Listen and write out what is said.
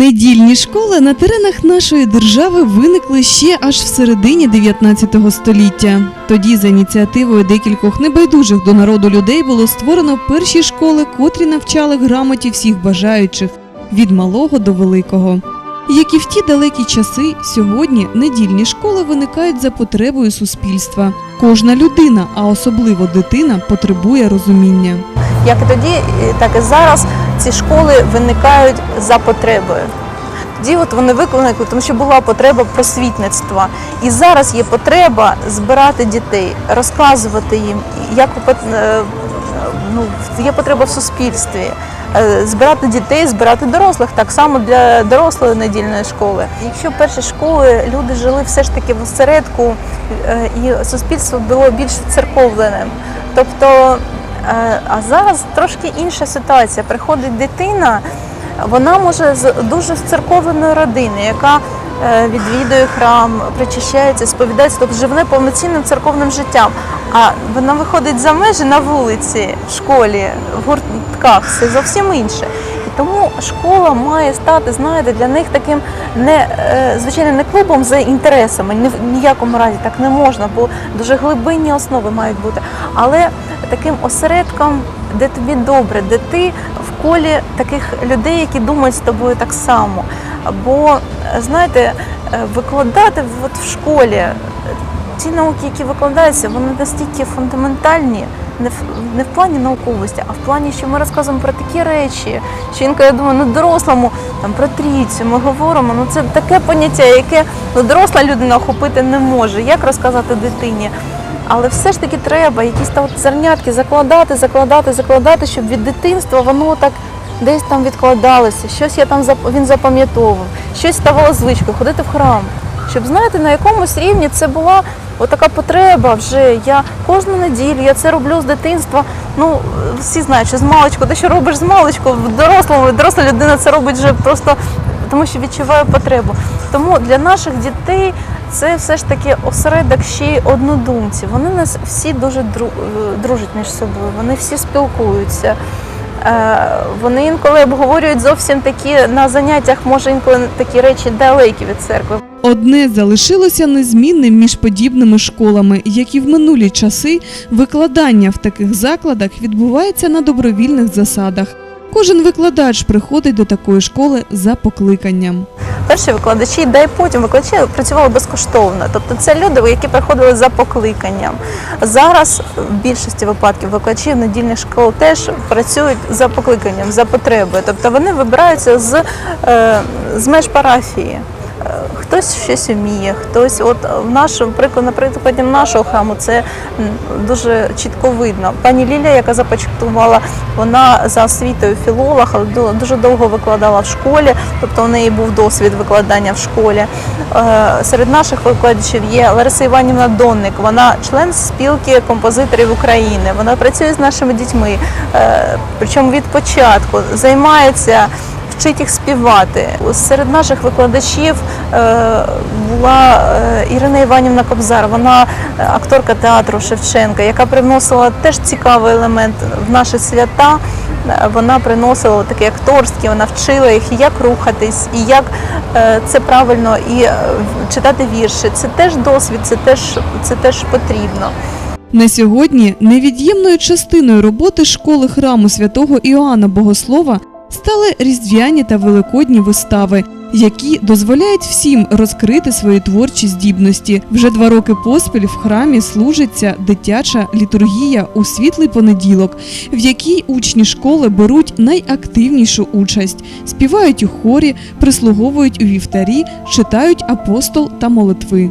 Недільні школи на теренах нашої держави виникли ще аж в середині 19 століття. Тоді, за ініціативою декількох небайдужих до народу людей, було створено перші школи, котрі навчали грамоті всіх бажаючих від малого до великого. Як і в ті далекі часи, сьогодні недільні школи виникають за потребою суспільства. Кожна людина, а особливо дитина, потребує розуміння. Як і тоді, так і зараз ці школи виникають за потребою. Тоді от вони викликали, тому що була потреба просвітництва. І зараз є потреба збирати дітей, розказувати їм, як е, ну, є потреба в суспільстві. е, Збирати дітей, збирати дорослих так само для дорослої недільної школи. Якщо перші школи люди жили все ж таки в осередку, е, і суспільство було більш церковленим. Тобто А зараз трошки інша ситуація. Приходить дитина, вона може з дуже церковної родини, яка е, відвідує храм, причащається, сповідається, тобто живе повноцінним церковним життям. А вона виходить за межі на вулиці, в школі, в гуртках, все зовсім інше. Тому школа має стати, знаєте, для них таким не е, звичайно не клубом за інтересами. Ні в ніякому разі так не можна, бо дуже глибинні основи мають бути. Але таким осередком, де тобі добре, де ти в колі таких людей, які думають з тобою так само. Бо знаєте, е, викладати от в школі е, ті науки, які викладаються, вони настільки фундаментальні, не в не в плані науковості, а в плані, що ми розказуємо про такі речі. Що інколи я думаю, ну дорослому там про трійцю ми говоримо. Ну це таке поняття, яке ну, доросла людина охопити не може. Як розказати дитині? Але все ж таки треба якісь там зернятки закладати, закладати, закладати, щоб від дитинства воно так десь там відкладалося, щось я там він запам'ятовував, щось ставало звичкою, ходити в храм. Щоб знаєте, на якомусь рівні це була отака потреба вже. Я кожну неділю я це роблю з дитинства. Ну, всі знають, що з маличку, те, що робиш з маличку, в дорослому, доросла людина це робить вже просто тому, що відчуває потребу. Тому для наших дітей це все ж таки осередок ще й однодумців. Вони нас всі дуже е, дружать між собою, вони всі спілкуються. Е, Вони інколи обговорюють зовсім такі на заняттях, може інколи такі речі далекі від церкви. Одне залишилося незмінним між подібними школами, як і в минулі часи, викладання в таких закладах відбувається на добровільних засадах. Кожен викладач приходить до такої школи за покликанням. Перші викладачі, да й потім викладачі працювали безкоштовно. Тобто це люди, які приходили за покликанням. Зараз в більшості випадків викладачі недільних школ теж працюють за покликанням, за потребою. Тобто вони вибираються з, е, з меж парафії. Хтось щось вміє, хтось, от в нашому приклад, на прикладі нашого храму, це дуже чітко видно. Пані Лілія, яка започаткувала, вона за освітою філолог, але дуже довго викладала в школі, тобто у неї був досвід викладання в школі. Е, Серед наших викладачів є Лариса Іванівна Донник, вона член спілки композиторів України. Вона працює з нашими дітьми, е, причому від початку займається вчить їх співати. Серед наших викладачів е, була е, Ірина Іванівна Кобзар, вона е, акторка театру Шевченка, яка привносила теж цікавий елемент в наші свята. Вона приносила такі акторські, вона вчила їх, як рухатись, і як це правильно, і читати вірші. Це теж досвід, це теж, це теж потрібно. На сьогодні невід'ємною частиною роботи школи храму святого Іоанна Богослова стали різдвяні та великодні вистави, які дозволяють всім розкрити свої творчі здібності. Вже два роки поспіль в храмі служиться дитяча літургія у світлий понеділок, в якій учні школи беруть найактивнішу участь, співають у хорі, прислуговують у вівтарі, читають апостол та молитви.